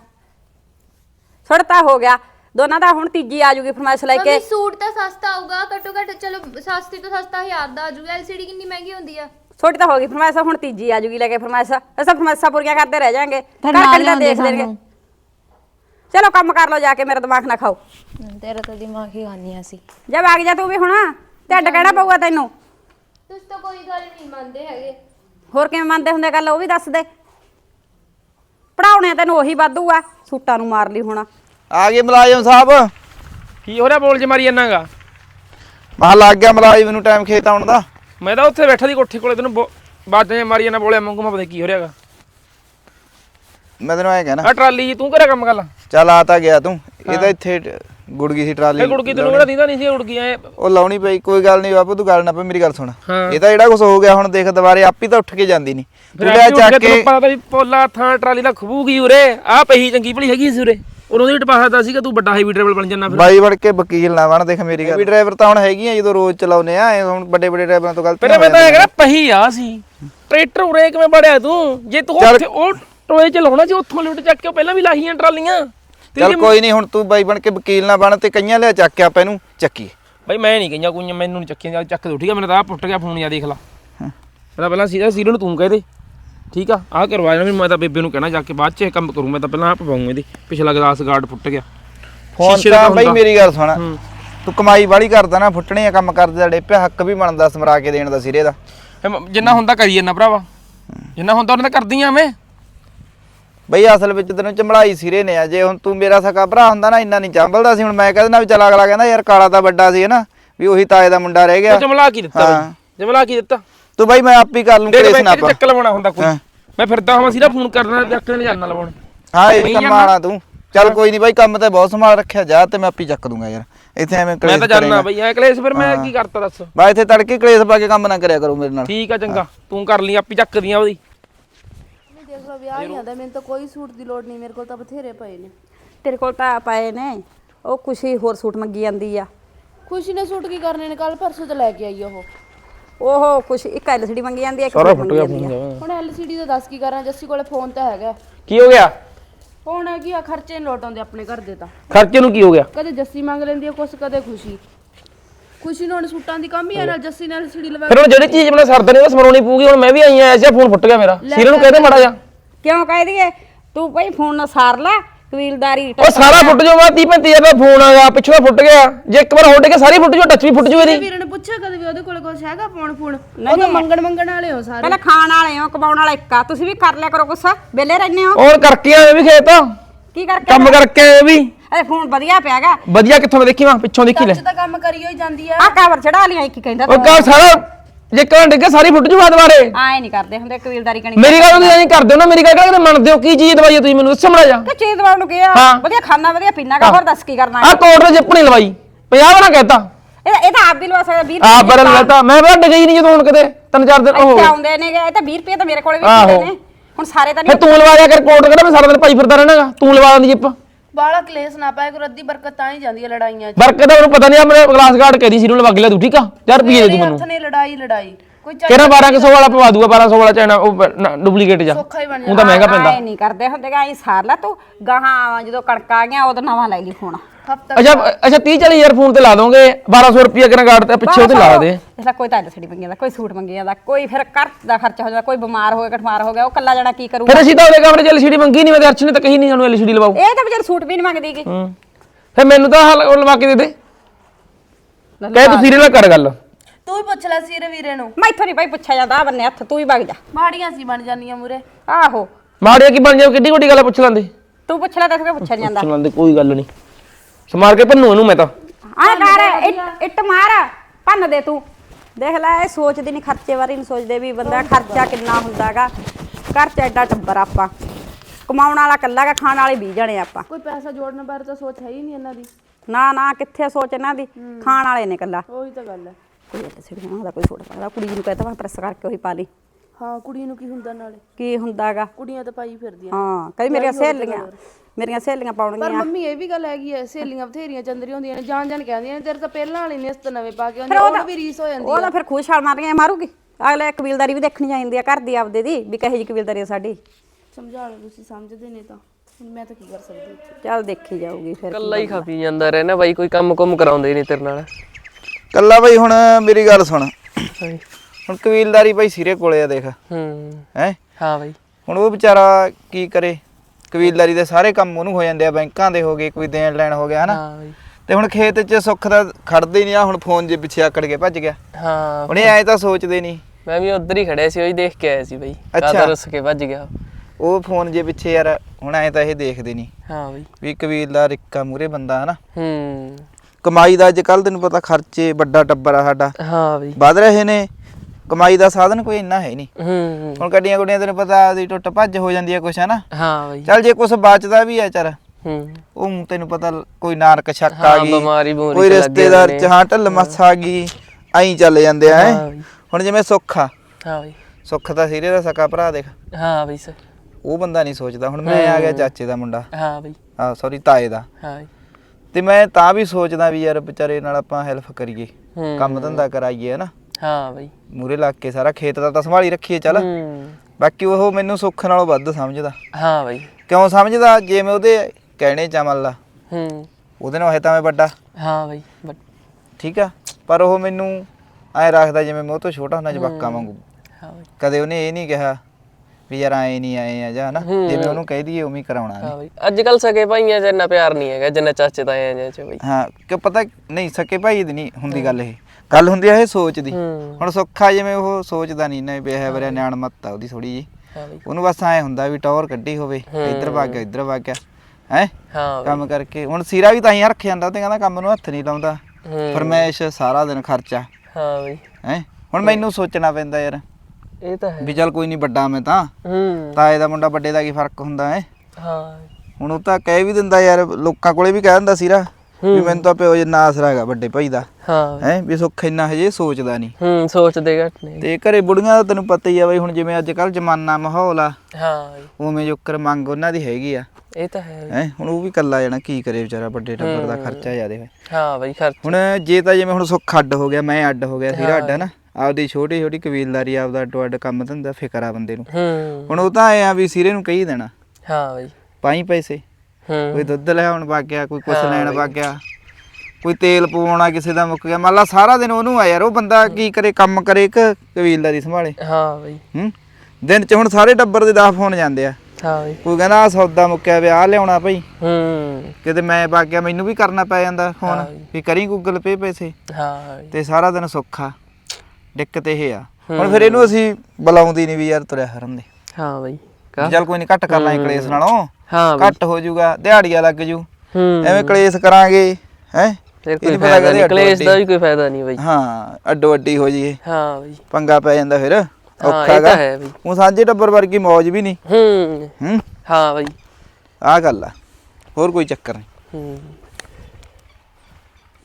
ਛੁੱਟਤਾ ਹੋ ਗਿਆ। ਦੋਨਾਂ ਦਾ ਹੁਣ ਤੀਜੀ ਆ ਜੂਗੀ ਫਰਮਾਇਸ਼ ਲੈ ਕੇ। ਮੰਮੀ ਸੂਟ ਤਾਂ ਸਸਤਾ ਆਊਗਾ ਘੱਟੋ ਘੱਟ ਚਲੋ ਸਸਤੀ ਤੋਂ ਸਸਤਾ ਹਜ਼ਾਰ ਦਾ ਆ ਜਾਊਗਾ ਐਲਸੀਡੀ ਕਿੰਨੀ ਮਹਿੰਗੀ ਹੁੰਦੀ ਆ? ਛੋਟੀ ਤਾਂ ਹੋ ਗਈ ਫਰਮਾਇਸ਼ ਹੁਣ ਤੀਜੀ ਆ ਜੂਗੀ ਲੈ ਕੇ ਫਰਮਾਇਸ਼। ਅਸਾਂ ਫਰਮਾਇਸ਼ਾਂ ਪੂਰੀਆਂ ਕਰਦੇ ਰਹਿ ਜਾਾਂਗੇ। ਘਰ ਨਾਲ ਦਾ ਲਿਆਉਂਦੇ ਦੇਖ ਲੈਣਗੇ। ਸਾਨੂੰ। ਚਲੋ ਕੰਮ ਕਰ ਲਓ ਜਾ ਕੇ ਮੇਰਾ ਦਿਮਾਗ ਨਾ ਖਾਓ। ਤੇਰਾ ਤਾਂ ਦਿਮਾਗ ਹੀ ਖਾਨੀਆਂ ਸੀ। ਜਾ ਵਗ ਜਾ ਤੂੰ ਵੀ ਹੁਣ। ਢੱਡ ਕਹਿਣਾ ਪਊਗਾ ਤੈਨੂੰ? ਤੁਸੀਂ ਤਾਂ ਕੋਈ ਗੱਲ ਨਹੀਂ ਮੰਨਦੇ ਹੈਗੇ। ਹੋਰ ਕਿਵੇਂ ਮੰਨਦੇ ਹੁੰਦੇ ਗੱਲ ਉਹ ਵੀ ਦੱਸ ਦੇ। ਪੜਾਉਣੇ ਤੈਨੂੰ ਉਹੀ ਵਾਧੂ ਆ ਸੂਟਾਂ ਨੂੰ ਮਾਰ ਲਈ ਹੁਣ। ਆ ਗਏ ਮੁਲਾਜ਼ਮ ਸਾਹਿਬ। ਕੀ ਹੋ ਰਿਹਾ ਬੋਲ ਜੇ ਮਾਰੀ ਜਾਨਾਗਾ ਮਾ ਲੱਗ ਗਿਆ ਮੁਲਾਜ਼ਮ ਨੂੰ ਟਾਈਮ ਖੇਤ ਆਉਣ ਦਾ। ਮੈਂ ਤਾਂ ਉੱਥੇ ਬੈਠਾ ਦੀ ਕੋਠੇ ਕੋਲੇ ਤੈਨੂੰ ਬਾਜਾਂ ਮਾਰੀ ਜਾਨਾ ਬੋਲਿਆ ਮੰਗੂ ਮੈਂ ਪਤਾ ਕੀ ਹੋ ਰਿਹਾਗਾ ਮੈਂ ਤੈਨੂੰ ਐ ਕਹਿਣਾ। ਆ ਟਰਾਲੀ ਜੀ ਤੂੰ ਕਰਿਆ ਕੰਮ ਕਰ ਚੱਲ ਆ ਤਾਂ ਗਿਆ ਤੂੰ। ਇਹ ਤਾਂ ਇੱਥੇ ਗੁੜ ਗਈ ਸੀ ਟਰਾਲੀ ਇਹ ਗੁੜਕੀ ਤੈਨੂੰ ਕਿਹੜਾ ਦਿੰਦਾ ਨਹੀਂ ਸੀ ਉੜ ਗਈਆਂ ਉਹ ਲਾਉਣੀ ਪਈ ਕੋਈ ਗੱਲ ਨਹੀਂ ਬਾਪੂ ਤੂੰ ਗੱਲ ਨਾ ਪਈ ਮੇਰੀ ਗੱਲ ਸੁਣ। ਹਾਂ। ਇਹ ਤਾਂ ਜਿਹੜਾ ਕੁਝ ਹੋ ਗਿਆ ਹੁਣ ਦੇਖ ਦੁਬਾਰੇ ਆਪੀ ਤਾਂ ਉੱਠ ਕੇ ਜਾਂਦੀ ਨਹੀਂ। ਤੂੰ ਲੈ ਚੱਕ ਕੇ ਪਤਾ ਵੀ ਪੋਲਾ ਥਾਂ ਟਰਾਲੀ ਦਾ ਖਬੂਗੀ ਉਰੇ। ਆ ਪਹੀ ਚੰਗੀ ਭਲੀ ਹੈਗੀ ਸੀ ਉਰੇ। ਉਦੋਂ ਦੀ ਟਪਾ ਸਕਦਾ ਸੀਗਾ ਤੂੰ ਵੱਡਾ ਹੈਵੀ ਡਰਾਈਵਰ ਬਣ ਜਾਣਾ ਫਿਰ। ਬਾਈ ਵੜ ਕੇ ਵਕੀਲ ਨਾ ਬਣ ਦੇਖ ਮੇਰੀ ਗੱਲ। ਵੀ ਡਰਾਈਵਰ ਤਾਂ ਹੁਣ ਹੈਗੀ ਆ ਜਦੋਂ ਰੋਜ਼ ਚਲਾਉਨੇ ਆ ਹੁਣ ਵੱਡੇ ਵੱਡੇ ਡਰਾਈਵਰਾਂ ਤੋਂ ਗਲਤੀ ਮੇਰੇ ਮੈਂ ਤਾਂ ਕਹਿੰਦਾ ਪਹੀ ਆ ਸੀ ਟਰੈਕਟਰ ਉਰੇ ਕਿਵੇਂ ਬੜਿਆ ਤੂੰ? ਜੇ ਤੂੰ ਉੱਥੇ ਉਹ ਟੋਏ ਚ ਲਾਉਣਾ ਸੀ ਉੱਥੋਂ ਲੁੱਟ ਚੱਕ ਕੇ ਪਹਿਲਾਂ ਵੀ ਲਾਹੀਆਂ ਟਰਾਲੀਆਂ। ਚੱਲ ਕੋਈ ਨਹੀਂ ਹੁਣ ਤੂੰ ਬਾਈ ਬਣ ਕੇ ਵਕੀਲ ਨਾ ਬਣ ਤੇ ਕਈਆਂ ਲਿਆ ਚੱਕ ਕੇ ਆਪਾਂ ਇਹਨੂੰ ਚੱਕੀ ਬਈ ਮੈਂ ਨਹੀਂ ਕਹੀਆਂ ਕੋਈ ਮੈਨੂੰ ਨਹੀਂ ਚੱਕੀਆਂ ਚੱਕ ਦੋ ਠੀਕ ਆ? ਮੇਰਾ ਤਾਂ ਪੁੱਟ ਗਿਆ ਫੋਨ ਯਾ ਦੇਖ ਲਾ। ਇਹਦਾ ਪਹਿਲਾਂ ਸੀਦਾ ਸੀਰੋ ਨੂੰ ਤੂੰ ਕਹਿ ਦੇ ਠੀਕ ਆ? ਆਹ ਕਰਵਾ ਜਾਣਾ ਮੈਂ ਤਾਂ ਬੇਬੇ ਨੂੰ ਕਹਿਣਾ ਜਾ ਕੇ ਬਾਅਦ ਚ ਇਹ ਕੰਮ ਕਰੂੰ ਮੈਂ ਤਾਂ ਪਹਿਲਾਂ ਆਹ ਪਵਾਉਂ ਇਹਦੀ। ਪਿਛਲਾ ਗਲਾਸ ਗਾਰਡ ਫੁੱਟ ਗਿਆ। ਫੋਨ ਦਾ ਤਾਂ ਬਾਈ। ਮੇਰੀ ਗੱਲ ਸੁਣ। ਤੂੰ ਕਮਾਈ ਵਾਲੀ ਕਰਦਾ ਨਾ ਫੁੱਟਣੇ ਆ ਕੰਮ ਕਰਦੇ ਦਾ ਡੇਪਿਆ ਹੱਕ ਵੀ ਬਣਦਾ ਸਮਰਾ ਕੇ ਦੇਣ ਦਾ ਸਿਰੇ ਦਾ। ਜਿੰਨਾ ਹੁੰਦਾ ਕਰੀ ਜਾਂਦਾ ਭਰਾਵਾ। ਜਿੰਨਾ ਹੁੰਦਾ ਉਹਨਾਂ ਤਾਂ ਕਰਦੀਆਂ ਮੈਂ। ਬਈ ਅਸਲ ਵਿੱਚ ਤੈਨੂੰ ਚਮੜਾਈ ਸਿਰੇ ਨੇ ਆ ਜੇ ਹੁਣ ਤੂੰ ਮੇਰਾ ਸਕਾ ਭਰਾ ਹੁੰਦਾ ਨਾ ਇੰਨਾ ਨਹੀਂ ਚੰਬਲਦਾ ਸੀ ਹੁਣ ਮੈਂ ਕਹਿੰਦਾ ਵੀ ਚੱਲ ਅਗਲਾ ਕਹਿੰਦਾ ਯਾਰ ਕਾਲਾ ਤਾਂ ਵੱਡਾ ਸੀ ਨਾ ਵੀ ਉਹੀ ਤਾਏ ਦਾ ਮੁੰਡਾ ਰਹਿ ਗਿਆ। ਜਮਲਾ ਕੀ ਦਿੱਤਾ। ਬਈ? ਕੀ ਦਿੱਤਾ? ਤੂੰ ਬਾਈ ਮੈਂ ਆਪ ਹੀ ਕਰ ਲੂੰ ਕੇਸ ਬਈ ਨਾ ਪਾ। ਚੱਕ ਲਵਾਉਣਾ ਹੁੰਦਾ ਕੋਈ। ਮੈਂ ਫਿਰਦਾ ਹਾਂ ਸੀਦਾ ਫੋਨ ਕਰਨਾ ਚੱਕ ਲੈਣ ਜਾਣਾ ਲਵਾਉਣ ਹਾਂ ਇਹ ਨਹੀਂ ਕੰਮ। ਆਣਾ ਤੂੰ। ਚੱਲ ਕੋਈ ਨਹੀਂ ਬਾਈ ਕੰਮ ਤੇ ਬਹੁਤ ਸੰਭਾਲ ਰੱਖਿਆ ਜਾ ਤੇ ਮੈਂ ਆਪ ਹੀ ਚੱਕ ਦੂੰਗਾ ਯਾਰ। ਇੱਥੇ ਐਵੇਂ ਮੈਂ ਕਲੇਸ਼ ਤਾਂ ਜਾਣਾ ਬਈ ਐ ਕਲੇਸ਼ ਫਿਰ ਮੈਂ ਕੀ ਕਰਤਾ ਦੱਸ? ਬਾ ਇੱਥੇ ਤੜਕੇ ਕਲੇਸ਼ ਪਾ ਕੇ ਕੰਮ ਨਾ ਕਰਿਆ ਕਰੋ ਮੇਰੇ ਨਾਲ। ਠੀਕ ਆ ਚੰਗਾ। ਤੂੰ ਕਰ ਲਈ ਆਪੀ ਚੱਕਦੀਆਂ ਉਹਦੀ। ਲਓ ਵਿਆਹ ਨਹੀਂ ਆਦਾ ਮੈਨੂੰ ਤਾਂ ਕੋਈ ਸੂਟ ਦੀ ਲੋੜ ਨਹੀਂ ਮੇਰੇ ਕੋਲ ਤਾਂ ਬਥੇਰੇ ਪਏ ਨੇ। ਤੇਰੇ ਕੋਲ ਤਾਂ ਪਏ ਨੇ ਉਹ ਕੁਛ ਹੀ ਹੋਰ ਸੂਟ ਮੰਗੀ ਜਾਂਦੀ ਆ। ਖੁਸ਼ੀ ਨੇ ਸੂਟ ਕੀ ਕਰਨੇ ਨੇ ਕੱਲ ਪਰਸੋਂ ਤਾਂ ਲੈ ਕੇ ਆਈ ਉਹ। ਉਹ ਕੁਛ ਇੱਕ ਐਲਸੀਡੀ ਮੰਗੀ ਜਾਂਦੀ ਆ ਇੱਕ ਸਾਰਾ ਫੁੱਟ ਗਿਆ ਫੋਨ ਹੁਣ ਐਲਸੀਡੀ ਦਾ ਦੱਸ ਕੀ ਕਰਾਂ ਜੱਸੀ ਕੋਲੇ ਫੋਨ ਤਾਂ ਹੈਗਾ। ਕੀ ਹੋ ਗਿਆ? ਫੋਨ ਹੈ ਕੀ ਆ ਖਰਚੇ ਨੀ ਲੋਟ ਆਉਂਦੇ ਆਪਣੇ ਘਰ ਦੇ ਤਾਂ। ਖਰਚੇ ਨੂੰ ਕੀ ਹੋ ਗਿਆ? ਕਦੇ ਜੱਸੀ ਮੰਗ ਲੈਂਦੀ ਆ ਕੁਛ ਕਦੇ ਖੁਸ਼ੀ। ਖੁਸ਼ੀ ਨੂੰ ਹੁਣ ਸੂਟਾਂ ਦੀ ਕੰਮ ਹੀ ਆ ਨਾਲ ਜੱਸੀ ਨੇ ਐਲਸੀਡੀ ਲਵਾ ਫਿਰ ਹੁਣ ਜਿਹੜੀ ਚੀਜ਼ ਮੈਨੂੰ ਸਰਦ ਨੇ ਉਹ ਸਮਰਾਉਣੀ ਪਊਗੀ। ਹੁਣ ਮੈਂ ਵੀ ਆਈ ਆ ਐਸਾ ਫੋਨ ਫੁੱਟ ਗਿਆ ਮੇਰਾ। ਸੀਰੇ ਨੂੰ ਕਹਦੇ ਮਾੜਾ ਜਾ ਕਿਉਂ ਕਹਿ ਦਈਏ? ਤੂੰ ਭਾਈ ਫੋਨ ਨਾਲ ਸਾਰ ਲੈ ਕਬੀਲਦਾਰੀ ਉਹ ਸਾਰਾ ਫੁੱਟ ਜਾਊਗਾ 30 35 ਦਾ ਫੋਨ ਆਗਾ ਪਿੱਛੋਂ ਦਾ ਫੁੱਟ ਗਿਆ। ਜੇ ਇੱਕ ਵਾਰ ਉੱਡ ਕੇ ਸਾਰੀ ਫੁੱਟ ਜਾਊ ਟੱਚ ਵੀ ਫੁੱਟ ਜਾਊ ਇਹਦੀ। ਵੀਰੇ ਨੇ ਪੁੱਛਿਆ ਕਦੇ ਵੀ ਉਹਦੇ ਕੋਲੇ ਕੁਛ ਹੈਗਾ ਫੋਨ ਫੋਨ ਉਹ ਤਾਂ ਮੰਗਣ ਮੰਗਣ ਵਾਲੇ ਹੋ ਸਾਰੇ। ਪਹਿਲਾਂ ਖਾਣ ਵਾਲੇ ਹੋ ਕਮਾਉਣ ਵਾਲਾ ਇੱਕ ਆ। ਤੁਸੀਂ ਵੀ ਕਰ ਲਿਆ ਕਰੋ ਕੁਛ ਵਿਹਲੇ ਰਹਿੰਦੇ ਹੋ? ਔਰ ਕਰਕੇ ਆਏ ਵੀ ਖੇਤ? ਕੀ ਕਰਕੇ ਕੰਮ ਕਰਕੇ ਆਏ ਵੀ। ਅਰੇ ਫੋਨ ਵਧੀਆ ਪਿਆਗਾ ਵਧੀਆ ਕਿੱਥੋਂ ਮੈਂ ਦੇਖੀ ਵਾ ਪਿੱਛੋਂ ਦੇਖੀ ਲੈ। ਸੱਚ ਤਾਂ ਕੰਮ ਕਰੀ ਹੋਈ ਜਾਂਦੀ ਆ। ਆ ਕਵਰ ਚੜਾ ਲਿਆ ਕੀ ਕਹਿੰਦਾ ਉਹ ਕਾ ਸਾਰਾ ਜੇ ਕਾਂ ਡਿੱਗੇ ਸਾਰੀ ਫੁੱਟ ਜੂ ਬਾਰੇ ਆਏ ਨਹੀਂ ਕਰਦੇ ਹੁੰਦੇ ਕਬੀਲਦਾਰੀ ਕਣੀ ਮੇਰੀ ਗੱਲ ਨਹੀਂ ਕਰਦੇ ਹੋ ਨਾ ਮੇਰੀ ਗੱਲ ਕਿਹੜਾ ਮੰਨਦੇ ਹੋ ਕੀ ਚੀਜ਼ ਦਵਾਈ ਹੈ ਤੁਸੀਂ ਮੈਨੂੰ ਦੱਸੋ ਮੜਾ ਜਾ ਕਿ ਚੀਜ਼ ਦਵਾਉਣ ਨੂੰ ਕੀ ਆ ਹਾਂ। ਵਧੀਆ ਖਾਣਾ ਵਧੀਆ ਪੀਣਾ ਕਾ ਹੋਰ ਦੱਸ ਕੀ ਕਰਨਾ ਆ ਕੋਟ ਦੇ ਜਿੱਪ ਨਹੀਂ ਲਵਾਈ 50 ਬਣਾ ਕਹਿਤਾ। ਇਹ ਇਹ ਤਾਂ ਆਪ ਵੀ ਲਵਾ ਸਕਦਾ 20 ਆ ਪਰ ਲੈਤਾ। ਮੈਂ ਬੜਾ ਗਈ ਨਹੀਂ ਜਦੋਂ ਹੁਣ ਕਿਤੇ ਤਿੰਨ ਚਾਰ ਦਿਨ ਉਹ ਇੱਥੇ ਆਉਂਦੇ ਨੇਗੇ ਇਹ ਤਾਂ 20 ਰੁਪਏ ਤਾਂ ਮੇਰੇ ਕੋਲੇ ਵੀ ਆਹੋ। ਹੁੰਦੇ ਨੇ। ਹੁਣ ਸਾਰੇ ਤਾਂ ਫੇ ਨਹੀਂ ਤੂੰ ਲਵਾ ਜਾ ਕਰ ਕੋਟ ਕਿਹੜਾ ਮੈਂ ਸਾਰਾ ਦਿਨ ਭਾਈ ਫਿਰਦਾ ਰਹਿਣਾਗਾ। ਤੂੰ ਲਵਾ ਦਿੰਦੀ ਜਿੱਪ। ਬਾਲਾ ਕਲੇਸ਼ ਨਾ ਪਾਇਆ ਕਰੋ ਅੱਧੀ ਬਰਕਤ ਤਾਂ ਹੀ ਜਾਂਦੀ ਆ ਲੜਾਈਆਂ 'ਚ। ਬਰਕਤ ਦਾ ਮੈਨੂੰ ਪਤਾ ਨਹੀਂ ਆ ਮੇਰੇ ਗਲਾਸ ਗਾਰਡ ਕਹਿਦੀ ਸੀ ਨੂੰ ਲਵਾ ਕੇ ਲੈ ਤੂੰ ਠੀਕ ਆ? 4 ਰੁਪਏ ਦੇ ਤੂੰ ਮੈਨੂੰ। ਹੱਥ ਨੇ ਲੜਾਈ ਲੜਾਈ। ਕੋਈ ਚੱਲ ਕਿਹੜਾ 1200 ਵਾਲਾ ਪਵਾ ਦੂਗਾ 1200 ਵਾਲਾ ਚਾਈਨਾ ਉਹ ਡੁਪਲੀਕੇਟ ਜਾ। ਸੌਖਾ ਹੀ ਬਣ ਉਹ ਤਾਂ ਮਹਿੰਗਾ ਪੈਂਦਾ। ਨਹੀਂ ਕਰਦੇ ਹੁੰਦੇ ਗਾ ਸਾਰ ਲੈ ਤੂੰ। ਗਾਹਾਂ ਜਦੋਂ ਕਣਕ ਆ ਗਿਆ ਉਦੋਂ ਨਵਾਂ ਲੈ ਲਈ ਫੋਨ ਹਫਤਾ ਅੱਛਾ ਅੱਛਾ 30 40 ਹਜ਼ਾਰ ਫੋਨ ਤੇ ਲਾ ਦੋਗੇ 1200 ਰੁਪਏ ਕਿਹਨਾਂ ਗਾਰਡ ਤੇ ਪਿੱਛੇ ਉਹਤੇ ਲਾ ਦੇ। ਇਸਦਾ ਕੋਈ ਤਾਂ ਸੜੀ ਮੰਗਿਆ ਦਾ ਕੋਈ ਸੂਟ ਮੰਗਿਆ ਦਾ ਕੋਈ ਫਿਰ ਘਰ ਦਾ ਖਰਚਾ ਹੋ ਜਾਂਦਾ ਕੋਈ ਬਿਮਾਰ ਹੋ ਗਿਆ ਕਠਮਾਰ ਹੋ ਗਿਆ ਉਹ ਕੱਲਾ ਜਣਾ ਕੀ ਕਰੂਗਾ? ਫਿਰ ਅਸੀਂ ਤਾਂ ਉਹਦੇ ਕਮਰੇ 'ਚ ਐਲਸੀਡੀ ਮੰਗੀ ਨਹੀਂ ਮੈਂ ਅਰਸ਼ ਨੇ ਤਾਂ ਕਹੀ ਨਹੀਂ ਸਾਨੂੰ ਐਲਸੀਡੀ ਲਵਾਓ। ਇਹ ਤਾਂ ਵਿਚਾਰ ਸੂਟ ਵੀ ਨਹੀਂ ਮੰਗਦੀਗੀ ਹੂੰ। ਫਿਰ ਮੈਨੂੰ ਤਾਂ ਹਾਲ ਉਹ ਲਵਾ ਕੇ ਦੇ ਦੇ। ਕਹੇ ਤੂੰ ਸੀਰੀਅਲ ਕਰ ਗੱਲ। ਤੂੰ ਹੀ ਪੁੱਛ ਲੈ ਸੀਰੇ ਵੀਰੇ ਨੂੰ। ਮੈਥੋਂ ਨਹੀਂ ਭਾਈ ਪੁੱਛਿਆ ਜਾਂਦਾ ਆ ਬੰਨੇ ਹੱਥ ਤੂੰ ਹੀ ਵਗ ਜਾ। ਮਾੜੀਆਂ ਸੀ ਬਣ ਜਾਂਦੀਆਂ ਮੂਰੇ। ਆਹੋ। ਮਾੜਿਆ ਕੀ ਬਣ ਜਾ ਕਿੱਡੀ ਵੱਡੀ ਗੱਲ ਪੁੱਛ ਲੈਂਦੇ। ਤੂੰ ਪੁੱਛ ਲੈ ਤਾਂ ਫਿਰ ਪੁੱਛਿਆ ਜਾਂਦਾ। ਪੁੱਛ ਲੈਂਦੇ ਕੋਈ ਗੱਲ ਨਹੀਂ ਸਮਾਰ ਕੇ ਭੰਨੂ ਇਹਨੂੰ ਮੈਂ ਤਾਂ। ਆ ਕਰ ਇੱਟ- ਇੱਟ ਮਾਰ ਭੰਨ ਦੇ ਤੂੰ। ਦੇਖ ਲੈ ਇਹ ਸੋਚਦੀ ਨਹੀਂ ਖਰਚੇ ਬਾਰੇ ਨਹੀਂ ਸੋਚਦੇ ਵੀ ਬੰਦਾ ਖਰਚਾ ਕਿੰਨਾ ਹੁੰਦਾਗਾ। ਘਰ ਚ ਐਡਾ ਟੱਬਰ ਆਪਾਂ। ਕਮਾਉਣ ਵਾਲਾ ਕੱਲਾਗਾ ਖਾਣ ਵਾਲੇ 20 ਜਣੇ ਆਪਾਂ। ਕੋਈ ਪੈਸਾ ਜੋੜਨ ਬਾਰੇ ਤਾਂ ਸੋਚ ਹੈ ਹੀ ਨਹੀਂ ਇਹਨਾਂ ਦੀ। ਨਾ ਨਾ ਕਿੱਥੇ ਸੋਚ ਇਹਨਾਂ ਦੀ? ਖਾਣ ਵਾਲੇ ਨੇ ਕੱਲਾ ਉਹੀ ਤਾਂ ਗੱਲ ਹੈ। ਕੋਈ ਅੱਟ ਸਿੜੀਆਂ ਦਾ ਕੋਈ ਸੂਟ ਪਾਦਾ ਕੁੜੀ ਨੂੰ ਕਹਿੰਦਾ ਮੈਂ ਪ੍ਰੈਸ ਕਰਕੇ ਉਹੀ ਪਾ ਲਈ। ਹਾਂ ਕੁੜੀ ਨੂੰ ਕੀ ਹੁੰਦਾ ਨਾਲੇ? ਕੀ ਹੁੰਦਾਗਾ? ਕੁੜੀਆਂ ਤਾਂ ਪਾਈ ਫਿਰਦੀਆਂ। ਹਾਂ ਕਈ ਮੇਰੀਆਂ ਸਹੇਲੀਆਂ। ਮੇਰੀਆਂ ਸਹੇਲੀਆਂ ਪਰ ਪਾਉਣਗੀਆਂ ਮੰਮੀ ਇਹ ਵੀ ਗੱਲ ਹੈਗੀ ਐ ਸਹੇਲੀਆਂ ਬਥੇਰੀਆਂ ਚੰਦਰੀ ਹੁੰਦੀਆਂ ਨੇ ਜਾਣ ਜਾਣ ਕਹਿੰਦੀਆਂ ਨੇ ਤੇਰੇ ਤਾਂ ਪਹਿਲਾਂ ਵਾਲੀ ਨਿਸਤ ਨਵੇਂ ਪਾ ਕੇ ਆਉਂਦੀ ਉਹ ਵੀ ਰੀਸ ਹੋ ਜਾਂਦੀ ਉਹ ਤਾਂ ਫਿਰ ਖੁਸ਼ ਹਾਲ ਮਾਰੀਆਂ ਮਾਰੂਗੀ। ਅਗਲੇ ਕਬੀਲਦਾਰੀ ਵੀ ਦੇਖਣੀ ਚਾਹੀਦੀ ਆ ਘਰ ਦੀ ਆਪਦੇ ਦੀ ਵੀ ਕਹੇ ਜੀ ਕਬੀਲਦਾਰੀ ਆ ਸਾਡੀ। ਸਮਝਾ ਲਓ ਤੁਸੀਂ ਸਮਝਦੇ ਨੇ ਤਾਂ। ਹੁਣ ਮੈਂ ਤਾਂ ਕੀ ਕਰ ਸਕਦੀ ਚੱਲ ਦੇਖੀ ਜਾਊਗੀ ਫਿਰ ਕੱਲਾ ਹੀ ਖਾਪੀ ਜਾਂਦਾ ਰਹਿਣਾ ਬਾਈ ਕੋਈ ਕੰਮ ਕੁਮ ਕਰਾਉਂਦੇ ਨਹੀਂ ਤੇਰੇ ਨਾਲ। ਕੱਲਾ ਬਈ ਹੁਣ ਮੇਰੀ ਗੱਲ ਸੁਣ। ਹੁਣ ਕਬੀਲਦਾਰੀ ਭਾਈ ਸਿਰੇ ਕੋਲੇ ਆ ਦੇਖ। ਹੂੰ। ਹੈ? ਹਾਂ ਬਾਈ। ਹੁਣ ਉਹ ਵਿਚਾਰਾ ਕੀ ਕਰੇ? ਕਬੀਲਦਾਰੀ ਦੇ ਸਾਰੇ ਕੰਮ ਉਹਨੂੰ ਹੋ ਜਾਂਦੇ ਆ ਬੈਂਕਾਂ ਦੇ ਹੋ ਗਏ ਕੋਈ ਦੇਣ ਲੈਣ ਹੋ ਗਿਆ ਹਨਾ? ਹਾਂ ਬਾਈ। ਤੇ ਹੁਣ ਖੇਤ 'ਚ ਸੁੱਖ ਦਾ ਖੜਦੇ ਹੀ ਨਹੀਂ ਆ ਹੁਣ ਫੋਨ ਜੇ ਪਿੱਛੇ ਆਕੜ ਕੇ ਭੱਜ ਗਿਆ। ਹਾਂ। ਹੁਣ ਇਹ ਐ ਤਾਂ ਸੋਚਦੇ ਨਹੀਂ ਮੈਂ ਵੀ ਉੱਧਰ ਹੀ ਖੜਿਆ ਸੀ ਉਹੀ ਦੇਖ ਕੇ ਆਇਆ ਸੀ ਬਾਈ। ਅੱਛਾ। ਕਾਦਰ ਰੁੱਸ ਕੇ ਭੱਜ ਗਿਆ ਉਹ। ਫੋਨ ਜੇ ਪਿੱਛੇ ਯਾਰ ਹੁਣ ਐ ਤਾਂ ਇਹ ਦੇਖਦੇ ਨਹੀਂ ਹਾਂ ਬਾਈ। ਵੀ ਕਬੀਲਦਾਰ ਇੱਕਾ ਮੂਰੇ ਬੰਦਾ ਹਨਾ? ਹੂੰ। ਕਮਾਈ ਦਾ ਅੱਜ ਕੱਲ ਤੈਨੂੰ ਪਤਾ ਖਰਚੇ ਵੱਡਾ ਟੱਬਰ ਆ ਸਾਡਾ। ਹਾਂ ਬਾਈ। ਵੱਧ ਰਹੇ ਨੇ ਕਮਾਈ ਦਾ ਸਾਧਨ ਕੋਈ ਇੰਨਾ ਹੈ ਨਹੀਂ। ਹੂੰ ਹੁਣ ਗੱਡੀਆਂ ਗੁੱਡੀਆਂ ਤੈਨੂੰ ਪਤਾ ਆਦੀ ਟੁੱਟ ਭੱਜ ਹੋ ਜਾਂਦੀ ਆ ਕੁਛ ਹਨਾ ਹਾਂ ਬਾਈ। ਚੱਲ ਜੇ ਕੁਛ ਬਚਦਾ ਵੀ ਆ ਚੱਲ। ਹੂੰ। ਉਹ ਤੈਨੂੰ ਪਤਾ ਕੋਈ ਨਾਨਕ ਛੱਕ ਆ ਹਾਂ, ਗਈ ਬਿਮਾਰੀ ਕੋਈ ਰਿਸ਼ਤੇਦਾਰ ਚ ਨੇ। ਹਾਂ ਢਿੱਲ ਮੱਸ ਆ ਗਈ ਐਂ ਚੱਲ ਜਾਂਦੇ ਆ ਹੈਂ। ਹਾਂ। ਹੁਣ ਜਿਵੇਂ ਸੁੱਖ ਆ। ਹਾਂ ਬਾਈ। ਸੁੱਖ ਤਾਂ ਸੀਰੇ ਦਾ ਸਕਾ ਭਰਾ ਦੇਖ। ਹਾਂ ਬਾਈ ਸਰ ਉਹ ਬੰਦਾ ਨਹੀਂ ਸੋਚਦਾ। ਹੁਣ ਮੈਂ ਆ ਗਿਆ ਚਾਚੇ ਦਾ ਮੁੰਡਾ। ਹਾਂ ਬਾਈ। ਸੌਰੀ ਤਾਏ ਦਾ। ਹਾਂ ਬਾਈ। ਤੇ ਮੈਂ ਤਾਂ ਵੀ ਸੋਚਦਾ ਵੀ ਯਾਰ ਵਿਚਾਰੇ ਨਾਲ ਆਪਾਂ ਹੈਲਪ ਕਰੀਏ। ਹੂੰ। ਕੰਮ ਧੰਦਾ ਕਰਾਈਏ ਹਨਾ ਹਾਂ ਬਾਈ। ਮੂਰੇ ਲੱਗ ਕੇ ਸਾਰਾ ਖੇਤ ਦਾ ਤਾਂ ਸੰਭਾਲੀ ਰੱਖੀਏ ਚੱਲ। ਹੂੰ। ਬਾਕੀ ਉਹ ਮੈਨੂੰ ਸੁੱਖ ਨਾਲੋਂ ਵੱਧ ਸਮਝਦਾ। ਹਾਂ ਬਾਈ। ਕਿਉਂ ਸਮਝਦਾ? ਜੇ ਮੈਂ ਉਹਦੇ ਕਹਿਣੇ ਚ ਅਮਲ ਲਾ। ਹੂੰ। ਉਹਦੇ ਨਾਲ ਹੈ ਤਾਂ ਮੈਂ ਵੱਡਾ। ਹਾਂ ਬਾਈ ਬਟ ਠੀਕ ਆ? ਪਰ ਉਹ ਮੈਨੂੰ ਐ ਰੱਖਦਾ ਜਿਵੇਂ ਮੈਂ ਉਹ ਤੋਂ ਛੋਟਾ ਹੁੰਦਾ ਜਵਾਕਾਂ ਵਾਂਗੂ। ਹਾਂ ਬਾਈ। ਕਦੇ ਉਹਨੇ ਇਹ ਨਹੀਂ ਕਿਹਾ ਵੀ ਯਾਰ ਆਏ ਨਹੀਂ ਆਏ ਆ ਜਾਂ ਹਨਾ। ਜਿਵੇਂ ਉਹਨੂੰ ਕਹਿ ਦਈਏ ਉਵੇਂ ਹੀ ਕਰਾਉਣਾ ਹਾਂ ਨੇ ਬਾਈ। ਅੱਜ ਕੱਲ ਸਕੇ ਭਾਈਆਂ 'ਚ ਇੰਨਾ ਪਿਆਰ ਨਹੀਂ ਹੈਗਾ ਜਿੰਨਾ ਚਾਚੇ ਤਾਇਆਂ ਜਾਂ 'ਚ ਬਾਈ। ਹਾਂ ਕਿ ਪਤਾ ਨਹੀਂ ਸਕੇ ਭਾਈ ਦੀ ਨਹੀਂ ਹੁੰਦੀ ਗੱਲ ਇਹ। ਗੱਲ ਹੁੰਦੀ ਆ ਇਹ ਸੋਚ ਦੀ। ਹੂੰ। ਹੁਣ ਸੁੱਖਾ ਜਿਵੇਂ ਉਹ ਸੋਚਦਾ ਨਹੀਂ ਨਾ ਬਿਹੇਵੀਅਰ ਵਰਿਆ ਨਿਆਣ ਮੱਤ ਆ ਉਹਦੀ ਥੋੜੀ ਜੀ ਹਾਂ ਬਾਈ। ਉਹਨੂੰ ਬਸ ਐ ਹੁੰਦਾ ਵੀ ਟੌਰ ਕੱਢੀ ਹੋਵੇ ਇੱਧਰ ਵਗ ਗਿਆ ਇੱਧਰ ਵਗ ਗਿਆ ਹੈ? ਕੰਮ ਕਰਕੇ। ਹੁਣ ਸੀਰਾ ਵੀ ਤਾਂ ਹੀ ਰੱਖ ਜਾਂਦਾ ਤੇ ਕਹਿੰਦਾ ਕੰਮ ਨੂੰ ਹੱਥ ਨਹੀਂ ਲਾਉਂਦਾ। ਹੂੰ। ਫਰਮੈਸ਼ ਸਾਰਾ ਦਿਨ ਖਰਚਾ। ਹਾਂ ਬਾਈ। ਹੈ? ਹੁਣ ਮੈਨੂੰ ਸੋਚਣਾ ਪੈਂਦਾ ਯਾਰ ਇਹ ਤਾਂ ਹੈ। ਵੀ ਚੱਲ ਕੋਈ ਨਹੀਂ ਵੱਡਾ ਮੈਂ ਤਾਂ। ਹੂੰ। ਤਾਏ ਦਾ ਮੁੰਡਾ ਵੱਡੇ ਦਾ ਕੀ ਫ਼ਰਕ ਹੁੰਦਾ ਹੈ? ਹਾਂ। ਹੁਣ ਉਹ ਤਾਂ ਕਹਿ ਵੀ ਦਿੰਦਾ ਯਾਰ ਲੋਕਾਂ ਕੋਲੇ ਵੀ ਕਹਿ ਦਿੰਦਾ ਸੀਰਾ ਵੀ ਮੈਨੂੰ ਤਾਂ ਪਿਓ ਜਿੰਨਾ ਆਸਰਾ ਹੈਗਾ ਵੱਡੇ ਭਾਈ ਦਾ। ਹਾਂ। ਹੈ ਵੀ ਸੁੱਖ ਇੰਨਾ ਹਜੇ ਸੋਚਦਾ ਨਹੀਂ। ਹੂੰ ਸੋਚਦੇ ਘੱਟ ਨੇ। ਤੇ ਘਰੇ ਬੁੜੀਆਂ ਦਾ ਤੈਨੂੰ ਪਤਾ ਹੀ ਆ ਬਈ ਹੁਣ ਜਿਵੇਂ ਅੱਜ ਕੱਲ ਜ਼ਮਾਨਾ ਮਾਹੌਲ ਆ ਹਾਂ। ਬਾਈ ਉਵੇਂ ਜੋਕਰ ਮੰਗ ਉਹਨਾਂ ਦੀ ਹੈਗੀ ਆ। ਇਹ ਤਾਂ ਹੈ। ਬਾਈ। ਹੈ ਹੁਣ ਉਹ ਵੀ ਕੱਲਾ ਜਾਣਾ ਕੀ ਕਰੇ ਵਿਚਾਰਾ ਵੱਡੇ ਟੱਬਰ ਦਾ ਖਰਚਾ ਜ਼ਿਆਦੇ ਹੋਏ ਹਾਂ ਬਾਈ ਖਰਚ। ਹੁਣ ਜੇ ਤਾਂ ਜਿਵੇਂ ਹੁਣ ਸੁੱਖ ਅੱਡ ਹੋ ਗਿਆ ਮੈਂ ਅੱਡ ਹੋ ਗਿਆ ਸੀਰਾ ਅੱਡ ਹੈ। ਨਾ ਆਪਦੀ ਛੋਟੀ ਛੋਟੀ ਕਬੀਲਦਾਰੀ ਆਪਦਾ ਅੱਡੋ ਅੱਡ ਕੰਮ ਧੰਦਾ ਫਿਕਰ ਆ ਬੰਦੇ ਨੂੰ। ਹੂੰ। ਹੁਣ ਉਹ ਤਾਂ ਐ ਆ ਵੀ ਸੀਰੇ ਨੂੰ ਕਹੀ ਦੇਣਾ ਹਾਂ ਬਾਈ। ਪਾਈ ਪੈਸੇ। ਕੋਈ ਦੁੱਧ ਲੈਣ ਵਗ ਗਿਆ ਕੋਈ ਕੁਛ ਲੈਣ ਵਗ ਗਿਆ। ਕੋਈ ਤੇਲ ਪਵਾਉਣਾ ਕਿਸੇ ਦਾ ਮੁੱਕ ਗਿਆ ਮੰਨ ਲਾ ਸਾਰਾ ਦਿਨ ਉਹਨੂੰ ਆ ਯਾਰ ਉਹ ਬੰਦਾ ਕੀ ਕਰੇ ਕੰਮ ਕਰੇ ਇੱਕ ਕਬੀਲਦਾਰੀ ਸੰਭਾਲੇ। ਹਾਂ ਬਾਈ। ਹੂੰ? ਦਿਨ ਚ ਹੁਣ ਸਾਰੇ ਟੱਬਰ ਦੇ 10 ਫੋਨ ਜਾਂਦੇ ਆ। ਹਾਂ ਬਾਈ। ਕੋਈ ਕਹਿੰਦਾ ਆ ਸੌਦਾ ਮੁੱਕਿਆ ਵਿਆਹ ਲਿਆਉਣਾ ਭਾਈ। ਹੂੰ। ਕਿਤੇ ਮੈਂ ਵਗ ਗਿਆ ਮੈਨੂੰ ਵੀ ਕਰਨਾ ਪੈ ਜਾਂਦਾ ਫੋਨ। ਵੀ ਕਰੀ ਗੂਗਲ ਪੇ ਪੈਸੇ। ਹਾਂ ਤੇ ਸਾਰਾ ਦਿਨ ਸੁੱਖਾ ਦਿੱਕਤ ਇਹ ਆ। ਹੁਣ ਫਿਰ ਇਹਨੂੰ ਅਸੀਂ ਬੁਲਾਉਂਦੀ ਨਹੀਂ ਵੀ ਯਾਰ ਤੁਰਿਆ ਹਰਨ ਦੇ। ਹਾਂ ਬਾਈ। ਚੱਲ ਕੋਈ ਨਹੀਂ ਘੱਟ ਕਰ ਲਾਂਗੇ ਕਲੇਸ਼ ਨਾਲੋਂ। ਹਾਂ ਘੱਟ ਹੋ ਜਾਊਗਾ ਦਿਹਾੜੀਆ ਲੱਗ ਜੂ। ਹੂੰ। ਐਵੇਂ ਕਲੇਸ਼ ਕਰਾਂਗੇ ਹੈ? ਫਿਰ ਕੋਈ ਫਾਇਦਾ ਨਹੀਂ ਕਲੇਸ਼ ਦਾ ਵੀ ਕੋਈ ਫਾਇਦਾ ਨਹੀਂ ਬਈ। ਹਾਂ ਅੱਡੋ ਅੱਡੀ ਹੋ ਜੀਏ ਹਾਂ ਬਈ। ਪੰਗਾ ਪੈ ਜਾਂਦਾ ਫਿਰ ਹਾਂ ਔਖਾ ਇਹ ਤਾਂ ਗਾ। ਹੈ ਬਈ। ਉਹ ਸਾਂਝੇ ਟੱਬਰ ਵਰਗੀ ਮੌਜ ਵੀ ਨਹੀਂ। ਹੂੰ। ਹੂੰ। ਹਾਂ ਬਈ। ਆਹ ਗੱਲ ਆ। ਹੋਰ ਕੋਈ ਚੱਕਰ ਨਹੀਂ। ਹੂੰ।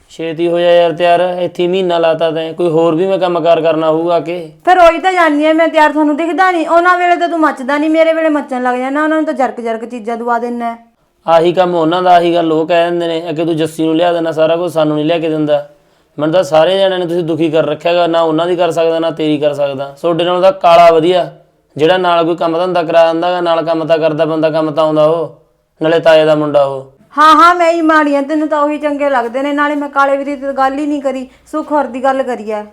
ਛੇਤੀ ਹੋ ਜਾ ਯਾਰ ਤਿਆਰ ਇੱਥੇ ਹੀ ਮਹੀਨਾ ਲਾਤਾ ਤੈਂ। ਕੋਈ ਹੋਰ ਵੀ ਮੈਂ ਕੰਮਕਾਰ ਕਰਨਾ ਹੋਊਗਾ ਕਿ? ਫਿਰ ਤਾਂ ਐ ਮੈਂ ਤਿਆਰ ਤੁਹਾਨੂੰ ਦਿਖਦਾ ਨਹੀਂ। ਉਹਨਾਂ ਵੇਲੇ ਤਾਂ ਤੂੰ ਮੱਚਦਾ ਨਹੀਂ ਮੇਰੇ ਵੇਲੇ ਮੱਚਣ ਲੱਗ ਜਾਂਦਾ ਉਹਨਾਂ ਨੂੰ ਤਾਂ ਜਰਕ ਜਰਕ ਚੀਜ਼ਾਂ ਦਵਾ ਦਿੰਨਾ। ਹੈ। ਆਹੀ ਕੰਮ ਉਹਨਾਂ ਦਾ ਆਹੀ ਗੱਲ ਉਹ ਕਹਿ ਦਿੰਦੇ ਨੇ ਅੱਗੇ ਤੂੰ ਜੱਸੀ ਨੂੰ ਲਿਆ ਦੇਣਾ ਸਾਰਾ ਕੁਝ ਸਾਨੂੰ ਨਹੀਂ ਲਿਆ ਕੇ ਦਿੰਦਾ। ਮੈਨੂੰ ਤਾਂ ਸਾਰੇ ਜਣਿਆਂ ਨੇ ਤੁਸੀਂ ਦੁਖੀ ਕਰ ਰੱਖਿਆਗਾ ਨਾ ਉਹਨਾਂ ਦੀ ਕਰ ਸਕਦਾ ਨਾ ਤੇਰੀ ਕਰ ਸਕਦਾ। ਤੁਹਾਡੇ ਨਾਲੋਂ ਤਾਂ ਕਾਲਾ ਵਧੀਆ ਜਿਹੜਾ ਨਾਲ ਕੋਈ ਕੰਮ ਧੰਦਾ ਕਰਾ ਦਿੰਦਾਗਾ ਨਾਲ ਕੰਮ ਤਾਂ ਕਰਦਾ ਬੰਦਾ ਕੰਮ ਤਾਂ ਆਉਂਦਾ ਉਹ ਨਾਲੇ ਤਾਏ ਦਾ ਮੁੰਡਾ ਉਹ। ਹਾਂ ਹਾਂ ਮੈਂ ਹੀ ਮਾੜੀ ਆ ਤੈਨੂੰ ਤਾਂ ਉਹੀ ਚੰਗੇ ਲੱਗਦੇ ਨੇ ਨਾਲੇ ਮੈਂ ਕਾਲੇ ਵੀਰ ਦੀ ਤਾਂ ਗੱਲ ਹੀ ਨਹੀਂ ਕਰੀ ਸੁੱਖ ਹੋਰ ਦੀ ਗੱਲ ਕਰੀ ਐ।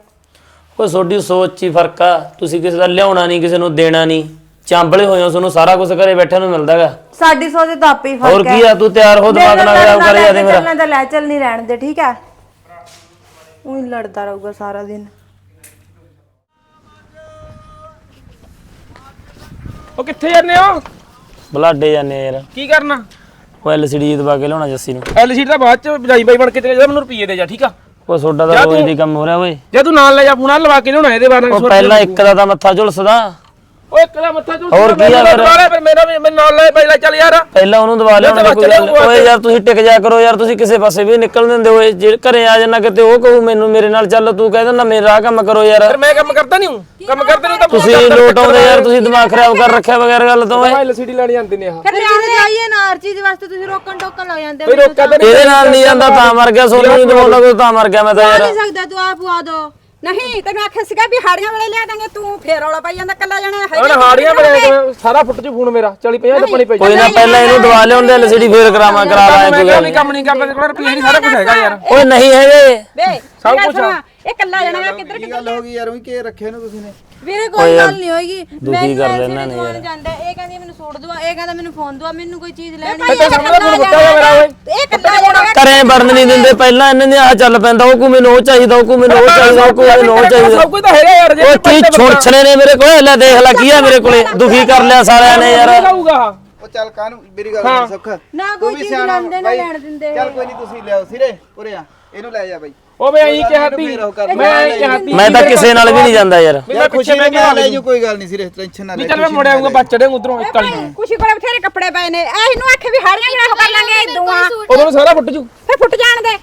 ਉਹ ਤੁਹਾਡੀ ਸੋਚ 'ਚ ਹੀ ਫ਼ਰਕ ਆ ਤੁਸੀਂ ਕਿਸੇ ਦਾ ਲਿਆਉਣਾ ਨਹੀਂ ਕਿਸੇ ਨੂੰ ਦੇਣਾ ਨਹੀਂ। ਚਾਂਬਲੇ ਹੋਏ ਹੋ ਤੁਹਾਨੂੰ ਸਾਰਾ ਕੁਝ ਘਰੇ ਬੈਠਿਆਂ ਨੂੰ ਮਿਲਦਾਗਾ ਸਾਡੀ ਸੋਚ ਤਾਂ ਆਪੇ ਹੀ ਫ਼ਰਕ ਹੋਰ ਹੈ ਕੀ ਆ ਤੂੰ ਤਿਆਰ ਹੋ ਦਿਮਾਗ ਨਾਲ ਖਰਾਬ ਕਰ ਜਾਂਦੇ ਮੇਰਾ। ਚੱਲਣਾ ਤਾਂ ਲੈ ਚੱਲ ਨਹੀਂ ਰਹਿਣ ਦੇ ਠੀਕ ਹੈ? ਉਹੀ ਲੜਦਾ ਰਹੂਗਾ ਸਾਰਾ ਦਿਨ। ਉਹ ਕਿੱਥੇ ਜਾਂਦੇ ਹੋ? ਬਲਾਡੇ ਜਾਂਦੇ ਆ ਯਾਰ। ਕੀ ਕਰਨਾ? ਉਹ ਐਲਸੀਡੀ ਦਵਾ ਕੇ ਲਿਆਉਣਾ ਜੱਸੀ ਨੂੰ। ਐਲਸੀਡੀ ਦਾ ਬਾਅਦ ਚ ਬਜਾਈ ਬਾਈ ਬਣ ਕੇ ਚਲੇ ਜਾ ਮੈਨੂੰ ਰੁਪਈਏ ਦੇ ਜਾ ਠੀਕ ਆ? ਉਹ ਤੁਹਾਡਾ ਤਾਂ ਰੋਜ਼ ਦੀ ਕੰਮ ਹੋ ਰਿਹਾ ਓਏ। ਜੇ ਤੂੰ ਨਾਲ ਲੈ ਜਾ ਫੋਨ ਲਵਾ ਕੇ ਲਿਆਉਣਾ ਇਹਦੇ ਬਾਰੇ ਉਹ ਪਹਿਲਾਂ ਇੱਕ ਦਾ ਤਾਂ ਮੱਥਾ ਝੁਲਸਦਾ। ਇੱਕ ਦਾ ਮੱਥਾ ਝੂਠ ਹੋਰ ਕੀ ਆ ਫਿਰ? ਫਿਰ ਮੇਰਾ ਵੀ ਮੇਰੇ ਨਾਲ ਲੈ ਪਹਿਲਾਂ ਚੱਲ ਯਾਰ। ਪਹਿਲਾਂ ਉਹਨੂੰ ਦਵਾ ਲਿਆਉਣਾ ਤਾਂ ਕੋਈ ਗੱਲ ਓਏ ਯਾਰ ਤੁਸੀਂ ਟਿਕ ਜਾ ਕਰੋ ਯਾਰ ਤੁਸੀਂ ਕਿਸੇ ਪਾਸੇ ਵੀ ਨਿਕਲ ਦਿੰਦੇ ਓਏ ਜੇ ਘਰੇ ਆ ਜਾਣਾ ਕਿਤੇ ਉਹ ਕਹੂ ਮੈਨੂੰ ਮੇਰੇ ਨਾਲ ਚੱਲ ਤੂੰ ਕਹਿ ਦਿੰਦਾ ਮੇਰਾ ਆਹ ਕੰਮ ਕਰੋ ਯਾਰ। ਫਿਰ ਮੈਂ ਕੰਮ ਕਰਦਾ ਨਹੀਂ ਹੂੰ? ਕੰਮ ਕਰਦੇ ਨਹੀਂ ਤਾਂ ਤੁਸੀਂ ਲੋਟ ਆਉਂਦੇ ਯਾਰ ਤੁਸੀਂ ਦਿਮਾਗ ਖਰਾਬ ਕਰ ਰੱਖਿਆ ਵਗੈਰ ਗੱਲ ਤੋਂ ਓਏ। ਐਲਸੀਡੀ ਲੈਣੀ ਆਂਦੇ ਨੇ ਆਹ। ਫਿਰ ਲਿਆਉਣੇ ਜਾਈਏ ਨਾ ਹਰ ਚੀਜ਼ ਵਾਸਤੇ ਤੁਸੀਂ ਰੋਕਣ ਟੋਕਣ ਲੱਗ ਜਾਂਦੇ ਕੋਈ ਰੋਕਾ ਤਾਂ। ਨਹੀਂ ਇਹਦੇ ਨਾਲ ਨਹੀਂ ਜਾਂਦਾ? ਤਾਂ ਮਰ ਗਿਆ ਸੋਨੂੰ ਨਹੀਂ ਦਵਾਉਂਦਾ ਕੋਈ ਤਾਂ ਮਰ ਗਿਆ ਮੈਂ ਤਾਂ ਯਾਰ। ਨਹੀਂ ਸਕਦਾ ਤੂੰ ਆਪ ਪਵਾ ਦੋ। ਨਹੀਂ ਤੈਨੂੰ ਆਖਿਆ ਸੀਗਾ ਵੀ ਹਾੜੀਆਂ ਵੇਲੇ ਲਿਆ ਦਾਂਗੇ ਤੂੰ ਫੇਰ ਰੌਲਾ ਪਾਈ ਜਾਂਦਾ ਕੱਲਾ ਜਾਣਾ ਉਹਨੇ ਹਾੜੀਆਂ ਬਣੇ ਸਾਰਾ ਫੁੱਟ ਚ ਫੋਨ ਮੇਰਾ 40 50 ਦੱਪਣੀ ਪਈ ਕੋਈ ਨਾ ਪਹਿਲਾਂ ਇਹਨੂੰ ਦਵਾ ਲਿਆਉਂਦੇ ਐਲਸੀਡੀ ਫੇਰ ਕਰਾਵਾਂ ਕਰਾ ਮੈਂ ਕੋਈ ਗੱਲ ਨਹੀਂ ਕੰਮ ਨਹੀਂ ਕਰਦਾ ਕੋਲ ਨਹੀਂ ਸਾਰਾ ਕੁਝ ਹੈਗਾ ਯਾਰ ਓਏ ਨਹੀਂ ਹੈਗੇ ਵੇ ਸਭ ਕੁਝ ਇਹ ਕੱਲਾ ਜਾਣਾ ਕਿੱਧਰ ਕੀ ਗੱਲ ਹੋ ਗਈ ਯਾਰ? ਉਹੀ ਕੇ ਰੱਖੇ ਨੂੰ ਤੁਸੀਂ ਨੇ? ਵੀਰੇ ਕੋਈ ਗੱਲ ਨਹੀਂ ਹੋਏਗੀ। ਦੁਖੀ ਕਰ ਲੈਣਾ ਨੇ ਯਾਰ। ਜਾਂਦਾ ਇਹ ਕਹਿੰਦੀ ਮੈਨੂੰ ਸੂਟ ਦਵਾ ਇਹ ਕਹਿੰਦਾ ਮੈਨੂੰ ਫੋਨ ਦਵਾ ਮੈਨੂੰ ਕੋਈ ਚੀਜ਼ ਲੈਣੀ ਓਏ। ਇਹ ਕੱਲਾ ਜਾਣਾ ਘਰੇ ਵੜਨ ਨਹੀਂ ਦਿੰਦੇ ਪਹਿਲਾਂ ਇਹਨਾਂ ਨੇ ਆ ਚੱਲ ਪੈਂਦਾ ਉਹ ਕੋ ਮੈਨੂੰ ਉਹ ਚਾਹੀਦਾ ਉਹ ਕੋ ਮੈਨੂੰ ਉਹ ਚਾਹੀਦਾ ਉਹ ਕੋ ਮੈਨੂੰ ਉਹ ਚਾਹੀਦਾ। ਸਭ ਕੁਝ ਤਾਂ ਹੈਗਾ ਯਾਰ ਜੇ ਉਹ ਕੀ ਛੁਣਛਣੇ ਨੇ ਮੇਰੇ ਕੋਲ? ਲੈ ਦੇਖ ਲੈ ਕੀ ਆ ਮੇਰੇ ਕੋਲੇ? ਦੁਖੀ ਕਰ ਲਿਆ ਸਾਰਿਆਂ ਨੇ ਯਾਰ। ਉਹ ਚੱਲ ਕਾਹਨੂੰ? ਮੇਰੀ ਗੱਲ ਸੁਣ ਸੁੱਖ। ਨਾ ਕੋਈ ਚੀਜ਼ ਨਾ ਬਾਈ। ਲੈਣ ਦਿੰਦੇ। ਚੱਲ ਕੋਈ ਨਹੀਂ ਤੁਸੀਂ ਲਿਆਓ ਸਿਰੇ ਉਰੇ ਆ। ਇਹਨੂੰ ਲੈ ਜਾ ਬਾਈ। ਉਹ ਐਂ ਕਿਹਾ ਤੀ ਫੇਰ ਮੈਂ ਐਂ ਕਿਹਾ ਤੀ ਮੈਂ ਤਾਂ ਕਿਸੇ ਨਾਲ ਵੀ ਨਹੀਂ ਜਾਂਦਾ ਯਾਰ। ਮੈਂ ਖੁਸ਼ੀ ਪਿੱਛੇ ਮੈਂ ਕਿਹਾ ਲੈ ਜੂ। ਕੋਈ ਗੱਲ ਨਹੀਂ ਸਿਰੇ ਟੈਨਸ਼ਨ ਨਾ ਲੈ ਚੱਲ ਮੈਂ ਮੁੜ ਆਉਂਗਾ ਬੱਚ ਉਧਰੋਂ ਇੱਕ ਵਾਲੀ ਖੁਸ਼ੀ ਕੋਲ ਬਥੇਰੇ ਕੱਪੜੇ ਪਏ ਨੇ। ਇਹ ਇਹਨੂੰ ਆਖੇ ਵੀ ਹਾੜੀਆਂ ਜਿਹੜਾ ਕਰ ਲਾਂਗੇ ਦੁਆ ਉਦੋਂ ਨੂੰ ਸਾਰਾ ਫੁੱਟ ਜੂ। ਫੇ ਫੁੱਟ ਜਾਣ ਦੇ।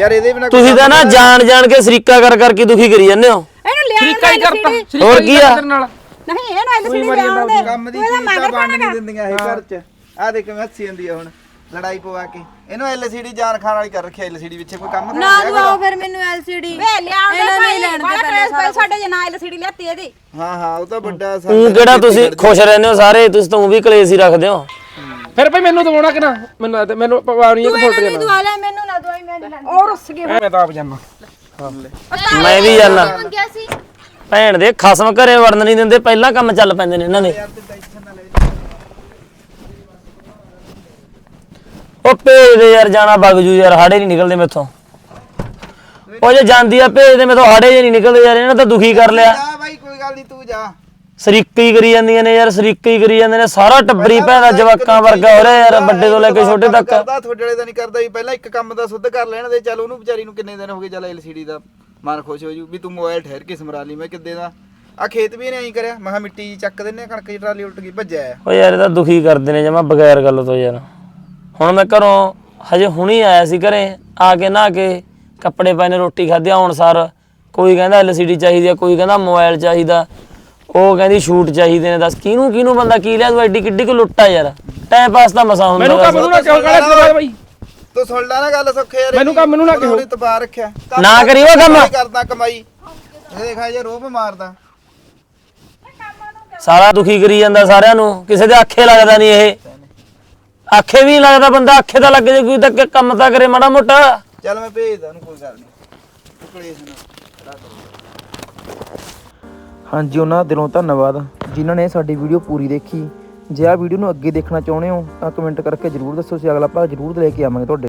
ਯਾਰ ਇਹਦੇ ਬਿਨਾ ਤੁਸੀਂ ਤਾਂ ਨਾ ਜਾਣ ਜਾਣ ਕੇ ਸਰੀਕਾ ਕਰ ਕਰਕੇ ਦੁਖੀ ਕਰੀ ਜਾਂਦੇ ਹੋ। ਇਹਨੂੰ ਲਿਆ ਸ਼ਰੀਕਾ ਹੀ ਕਰਤਾ। ਸ਼ਰੀਕਾ ਹੋਰ ਕੀ ਆ? ਨਹੀਂ ਇਹਨੂੰ ਐਲਸੀਡੀ ਲਿਆਉਣ ਦੇ। ਕੰਮ ਦੀ ਚੀਜ਼ ਤਾਂ ਬਣ ਨਹੀਂ ਦਿੰਦੀਆਂ ਇਹ ਘਰ 'ਚ। ਆ ਦੇਖ ਮੈਂ ਹੱਸੀ ਜਾਂਦੀ ਆ ਹੁਣ। ਲੜਾਈ ਪਵਾ ਕੇ। ਇਹਨੂੰ ਐਲਸੀਡੀ ਜਾਨ ਖਾਣ ਵਾਲੀ ਕਰ ਰੱਖਿਆ ਐਲਸੀਡੀ ਵਿੱਚ ਕੋਈ ਕੰਮ ਨਾ ਕਰ ਦਵਾਓ ਫਿਰ ਮੈਨੂੰ ਐਲਸੀਡੀ ਵੇ ਲਿਆਉਣ ਦੇ ਨੇ ਭਾਈ ਲੈਣ ਦੇ ਬੜਾ ਪਹਿਲਾਂ ਕਲੇਸ਼ ਪਏ ਸਾਡੇ ਜੇ ਨਾ ਐਲਸੀਡੀ ਲਿਆਤੀ ਇਹਦੀ। ਹਾਂ ਹਾਂ ਉਹ ਤਾਂ ਵੱਡਾ ਤੂੰ ਕਿਹੜਾ ਤੁਸੀਂ ਖੁਸ਼ ਰਹਿੰਦੇ ਹੋ ਸਾਰੇ ਤੁਸੀਂ ਤਾਂ ਵੀ ਕਲੇਸ਼ ਹੀ ਰੱਖਦੇ ਹੋ। ਫਿਰ ਭਾਈ ਮੈਨੂੰ ਦਵਾਉਣਾ ਕਿ ਨਾ? ਮੈਨੂੰ ਤੇ ਮੈਨੂੰ ਪਵਾਉਣੀ ਹੈ ਕਿ ਫੁੱਟ ਜਾਣਾ? ਦਵਾ ਲੈ ਮੈਨੂੰ ਨਾ ਦਵਾਈ ਮੈਂ ਨਹੀਂ ਲੈਂਦੀ। ਉਹ ਰੁੱਸ ਗਏ ਮੈਂ ਤਾਂ ਆਪ ਜਾਣਾ। ਮੈਂ ਵੀ ਜਾਣਾ। ਮੰਗਿਆ ਸੀ। ਭੈਣ ਦੇ ਖਸਮ ਘਰੇ ਵੜਨ ਨਹੀਂ ਦਿੰਦੇ ਪਹਿਲਾਂ ਕੰਮ ਚੱਲ ਪੈਂਦੇ ਨੇ ਇਹਨਾਂ ਦੇ। ਉਹ ਭੇਜ ਦੇ ਯਾਰ ਜਾਣਾ ਬਗ ਜੂ ਯਾਰ ਹਾੜੇ ਨਹੀਂ ਨਿਕਲਦੇ ਮੇਥੋਂ। ਉਹ ਜੇ ਜਾਂਦੀ ਆ ਭੇਜ ਦੇ ਮੇਥੋਂ ਹਾੜੇ ਜੇ ਨਹੀਂ ਨਿਕਲਦੇ ਯਾਰ ਇਹਨਾਂ ਤਾਂ ਦੁਖੀ ਕਰ ਲਿਆ। ਜਾ ਬਾਈ ਕੋਈ ਗੱਲ ਨਹੀਂ ਤੂੰ ਜਾ। ਸਰੀਕੇ ਕਰੀ ਜਾਂਦੀਆਂ ਨੇ ਯਾਰ ਸਰੀਕੇ ਕਰੀ ਜਾਂਦੇ ਨੇ ਸਾਰਾ ਟੱਬਰੀ ਭੈਣਾ ਜਵਾਕਾਂ ਵਰਗਾ ਹੋ ਰਿਹਾ ਯਾਰ ਵੱਡੇ ਤੋਂ ਲੈ ਕੇ ਛੋਟੇ ਤੱਕ। ਕਰਦਾ ਤੁਹਾਡੇ ਵਾਲੇ ਦਾ ਨਹੀਂ ਕਰਦਾ ਵੀ ਪਹਿਲਾਂ ਇੱਕ ਕੰਮ ਦਾ ਸੁੱਧ ਕਰ ਲੈਣ ਦੇ ਚੱਲ ਉਹਨੂੰ ਵਿਚਾਰੀ ਨੂੰ ਕਿੰਨੇ ਦਿਨ ਹੋ ਗਏ ਚੱਲ ਐਲਸੀਡੀ ਦਾ ਮਨ ਖੁਸ਼ ਹੋ ਜੂ ਵੀ ਤੂੰ ਮੋਬਾਈਲ ਠਹਿਰ ਕੇ ਸਮਰਾ ਲਈ ਮੈਂ ਕਿੱਦੇ ਦਾ। ਆ ਖੇਤ ਵੀ ਨੇ ਐਂ ਕਰਿਆ ਮੈਂ ਕਿਹਾ ਮਿੱਟੀ ਜਿਹੀ ਚੱਕ ਦਿੰਨੇ ਆ, ਕਣਕ ਦੀ ਟਰਾਲੀ ਉਲਟ ਗਈ ਭੱਜਿਆ ਆ। ਓ ਯਾਰ ਇਹ ਤਾਂ ਦੁਖੀ ਕਰਦੇ ਨੇ ਜਮਾ ਬਗੈਰ ਗੱਲ ਤੋਂ ਯਾਰ। ਹੁਣ ਮੈਂ ਘਰੋਂ ਹਜੇ ਹੁਣੀ ਆਇਆ ਸੀ ਘਰੇ ਆ ਕੇ ਨਾ ਕੇ ਕੱਪੜੇ ਪਾਏ ਨੇ ਰੋਟੀ ਖਾਧੀ ਹੁਣ ਸਾਰ। ਕੋਈ ਕਹਿੰਦਾ ਐਲਸੀਡੀ ਚਾਹੀਦੀ ਆ ਕੋਈ ਕਹਿੰਦਾ ਮੋਬਾਈਲ ਚਾਹੀਦਾ। ਉਹ ਕਹਿੰਦੀ ਸ਼ੂਟ ਚਾਹੀਦੇ ਨੇ ਦੱਸ ਕਿਹਨੂੰ ਕਿਹਨੂੰ ਬੰਦਾ ਕੀ ਲਿਆ ਤੂੰ ਐਡੀ ਕਿੱਡੀ ਕੁ ਲੁੱਟਾ ਯਾਰ। ਟਾਈਮ ਪਾਸ ਤਾਂ ਮਸਾ ਹੁੰਦਾ ਮੈਨੂੰ ਕੰਮ। ਨੂੰ ਨਾ ਕਿਉਂ ਕਾਲੇ ਬਾਈ? ਤੂੰ ਸੁਣ ਲੈ ਨਾ ਗੱਲ ਸੁੱਖੇ ਯਾਰ ਮੈਨੂੰ ਕੰਮ ਨੂੰ ਨਾ ਕਿਹੋ। ਤਪਾ ਰੱਖਿਆ। ਨਾ ਕਰੀ ਉਹ ਕੰਮ। ਕਰਦਾ ਕਮਾਈ। ਇਹ ਦੇਖਾ ਜੇ ਰੋਬ ਮਾਰਦਾ। ਸਾਰਾ ਦੁਖੀ ਕਰੀ ਜਾਂਦਾ ਸਾਰਿਆਂ ਨੂੰ ਕਿਸੇ ਦੇ ਆਖੇ ਲੱਗਦਾ ਨਹੀਂ ਇਹ। ਆਖੇ ਵੀ ਲੱਗਦਾ ਬੰਦਾ ਆਖੇ ਤਾਂ ਲੱਗ ਜੇ ਕੋਈ ਤਾਂ ਕੰਮ ਤਾਂ ਕਰੇ ਮਾੜਾ ਮੋਟਾ। ਚੱਲ ਮੈਂ ਭੇਜਦਾ ਉਹਨੂੰ ਕੋਈ ਗੱਲ ਨਹੀਂ। ਤੂੰ ਕਲੇਸ਼ ਨਾ ਹਾਂਜੀ ਉਹਨਾਂ ਦਾ ਦਿਲੋਂ ਧੰਨਵਾਦ। ਜਿਨ੍ਹਾਂ ਨੇ ਸਾਡੀ ਵੀਡੀਓ ਪੂਰੀ ਦੇਖੀ। ਜੇ ਆਹ ਵੀਡੀਓ ਨੂੰ ਅੱਗੇ ਦੇਖਣਾ ਚਾਹੁੰਦੇ ਹੋ ਤਾਂ ਕਮੈਂਟ ਕਰਕੇ ਜਰੂਰ ਦੱਸੋ। ਅਸੀਂ ਅਗਲਾ ਭਾਗ ਜਰੂਰ ਲੈ ਕੇ ਆਵਾਂਗੇ ਤੁਹਾਡੇ